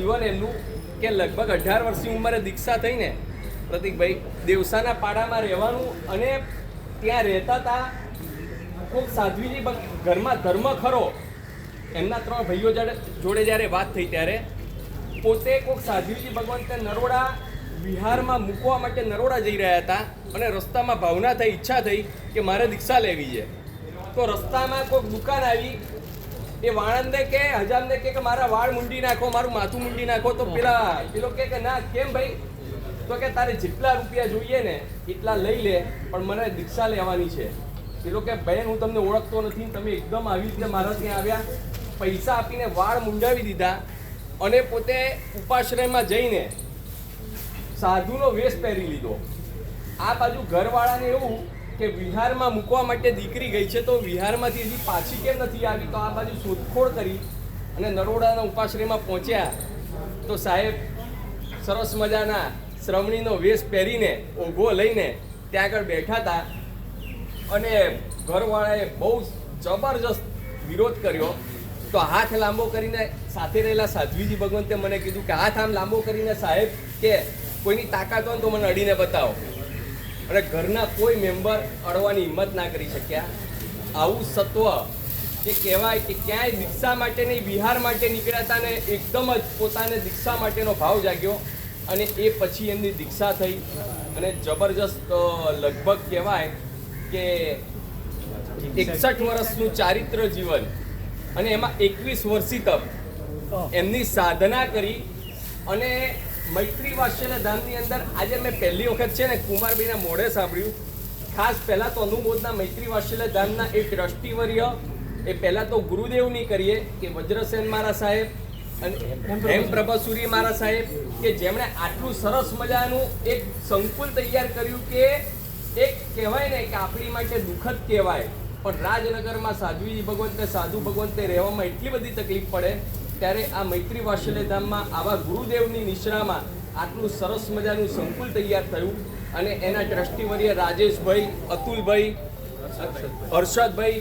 જીવન એમનું કે લગભગ અઢાર વર્ષની ઉંમરે દીક્ષા થઈને પ્રતિકભાઈ દેવસાના પાડામાં રહેવાનું અને ત્યાં રહેતા હતા કોઈક સાધ્વીજી ઘરમાં ધર્મ ખરો. એમના ત્રણ ભાઈઓ જોડે જ્યારે વાત થઈ ત્યારે પોતે કોઈક સાધ્વીજી ભગવંતે નરોડા વિહારમાં મૂકવા માટે નરોડા જઈ રહ્યા હતા અને રસ્તામાં ભાવના થઈ, ઈચ્છા થઈ કે મારે દીક્ષા લેવી છે. તો રસ્તામાં કોઈક દુકાન આવી એ વાણંદને કે હજામને કે કે મારા વાળ મુંડી નાખો, મારું માથું મુંડી નાખો, તો પેલા પેલો કે ના, કેમ ભાઈ? તો કે, તારે જેટલા રૂપિયા જોઈએ ને, એટલા લઈ લે, પણ મને દીક્ષા લેવાની છે. પેલો કે બહેન હું તમને ઓળખતો નથી, તમે એકદમ આવી રીતે મારા ત્યાં આવ્યા, પૈસા આપીને વાળ મુંડાવી દીધા, અને પોતે ઉપાશ્રયમાં જઈને સાધુનો વેશ પહેરી લીધો. આ બાજુ ઘરવાળાને એવું કે વિહારમાં મૂકવા માટે દીકરી ગઈ છે તો વિહારમાંથી હજી પાછી કેમ નથી આવી? તો આ બાજુ શોધખોળ કરી અને નરોડાના ઉપાશ્રયમાં પહોંચ્યા. તો સાહેબ, સરસ મજાના શ્રમણીનો વેશ પહેરીને ઓઘો લઈને ત્યાં આગળ બેઠા હતા. અને ઘરવાળાએ બહુ જબરજસ્ત વિરોધ કર્યો. તો હાથ લાંબો કરીને સાથે રહેલા સાધ્વીજી ભગવંતે મને કીધું કે હાથ આમ લાંબો કરીને સાહેબ કે કોઈની તાકાત હોય તો મને અડીને બતાવો. અને ઘરના કોઈ મેમ્બર અડવાની હિંમત ના કરી શક્યા. આવું સત્વ કે કહેવાય કે ક્યાંય દીક્ષા માટે નહીં વિહાર માટે નીકળ્યા હતા ને એકદમ જ પોતાને દીક્ષા માટેનો ભાવ જાગ્યો અને એ પછી એમની દીક્ષા થઈ. અને જબરજસ્ત લગભગ કહેવાય કે એકસઠ વર્ષનું ચારિત્ર જીવન અને એમાં એકવીસ વર્ષી તપ. એમની સાધના કરી અને મૈત્રી વાત્સલ્ય ધામની અંદર આજે મેં પહેલી વખત છે ને કુમારભાઈના મોઢે સાંભળ્યું. ખાસ પહેલાં તો અનુમોદના મૈત્રી વાત્સલ્ય ધામના એક ટ્રસ્ટીવર્ય એ પહેલાં તો ગુરુદેવની કરીએ, કે વજ્રસેન મારા સાહેબ, અને એમ પ્રભાસુરી મારા સાહેબ, કે જેમણે આટલું સરસ મજાનું એક સંકુલ તૈયાર કર્યું કે એક કહેવાય ને કે આપણી માટે દુઃખદ કહેવાય. પણ રાજનગરમાં સાધ્વીજી ભગવંતે સાધુ ભગવંતે રહેવામાં એટલી બધી તકલીફ પડે ત્યારે આ મૈત્રી વાત્સલ્ય ધામમાં આવા ગુરુદેવની નિશ્રામાં આટલું સરસ મજાનું સંકુલ તૈયાર થયું અને એના ટ્રસ્ટીવર્ય રાજેશભાઈ, અતુલભાઈ, હર્ષદભાઈ,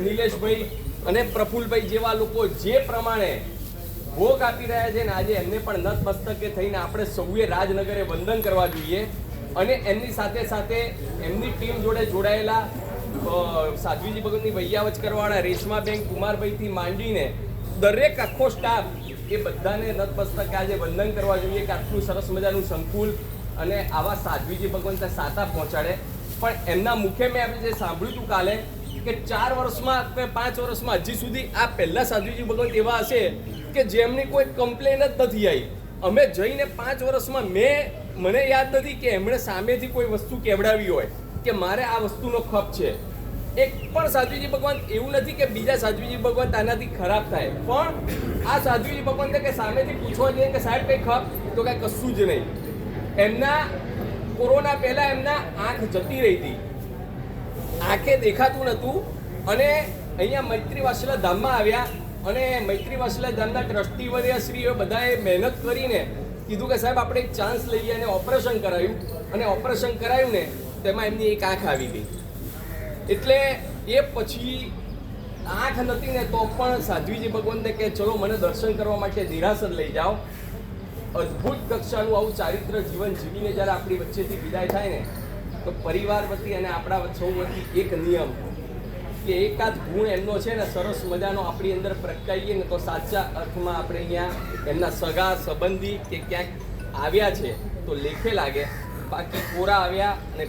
નિલેશભાઈ અને પ્રફુલભાઈ જેવા લોકો જે પ્રમાણે ભોગ આપી રહ્યા છે ને આજે એમને પણ નતમસ્તકે થઈને આપણે સૌએ રાજનગરે વંદન કરવા જોઈએ અને એમની સાથે સાથે એમની ટીમ જોડે જોડાયેલા સાધ્વીજી ભગતની વૈયાવચ કરવાવાળા રેશમાબેન કુમારભાઈથી માંડીને દરેક આખો સ્ટાફ એ બધાને નતમસ્તક આજે વંદન કરવા જોઈએ કે આટલું સરસ મજાનું સંકુલ અને આવા સાધ્વીજી ભગવંતે સાતા પહોંચાડે. પણ એમના મુખે મેં આપણે જે સાંભળ્યું હતું કાલે કે ચાર વર્ષમાં કે પાંચ વર્ષમાં હજી સુધી આ પહેલા સાધ્વીજી ભગવંત એવા હશે કે જેમની કોઈ કમ્પ્લેન જ નથી આવી. અમે જઈને પાંચ વર્ષમાં મેં, મને યાદ નથી કે એમણે સામેથી કોઈ વસ્તુ કેવડાવી હોય કે મારે આ વસ્તુનો ખપ છે. એક પણ સાધ્વીજી ભગવાન એવું નથી કે બીજા સાધ્વીજી ભગવાન આનાથી ખરાબ થાય. પણ આ સાધ્વીજી ભગવાન કે સામેથી પૂછવા જોઈએ કે સાહેબ કંઈ ખપ તો કાંઈ કશું જ નહીં. એમના કોરોના પહેલાં એમના આંખ જતી રહી હતી. આંખે દેખાતું નહોતું. અને અહીંયા મૈત્રી વાસલા ધામમાં આવ્યા. અને મૈત્રી વાસલા ધામના ટ્રસ્ટી વર્યશ્રીઓ બધાએ મહેનત કરીને કીધું કે સાહેબ, આપણે એક ચાન્સ લઈએ અને ઓપરેશન કરાયું. અને ઓપરેશન કરાયું ને, તેમાં એમની એક આંખ આવી ગઈ. એટલે એ પછી આંખ નથી ને તો પણ સાધ્વીજી ભગવંતે કે, ચલો, મને દર્શન કરવા માટે નિરાસર લઈ જાઓ. અદ્ભુત કક્ષાનું આવું ચારિત્ર જીવન જીવીને જ્યારે આપણી વચ્ચેથી વિદાય થાય ને, તો પરિવાર વતી અને આપણા સૌ વતી એક નિયમ કે એકાદ ગુણ એમનો છે ને, સરસ મજાનો આપણી અંદર પ્રગટાઈએ ને તો સાચા અર્થમાં આપણે અહીંયા એમના સગા, સંબંધી કે ક્યાંક આવ્યા છે, તો લેખે લાગે. બાકી કોરા આવ્યા અને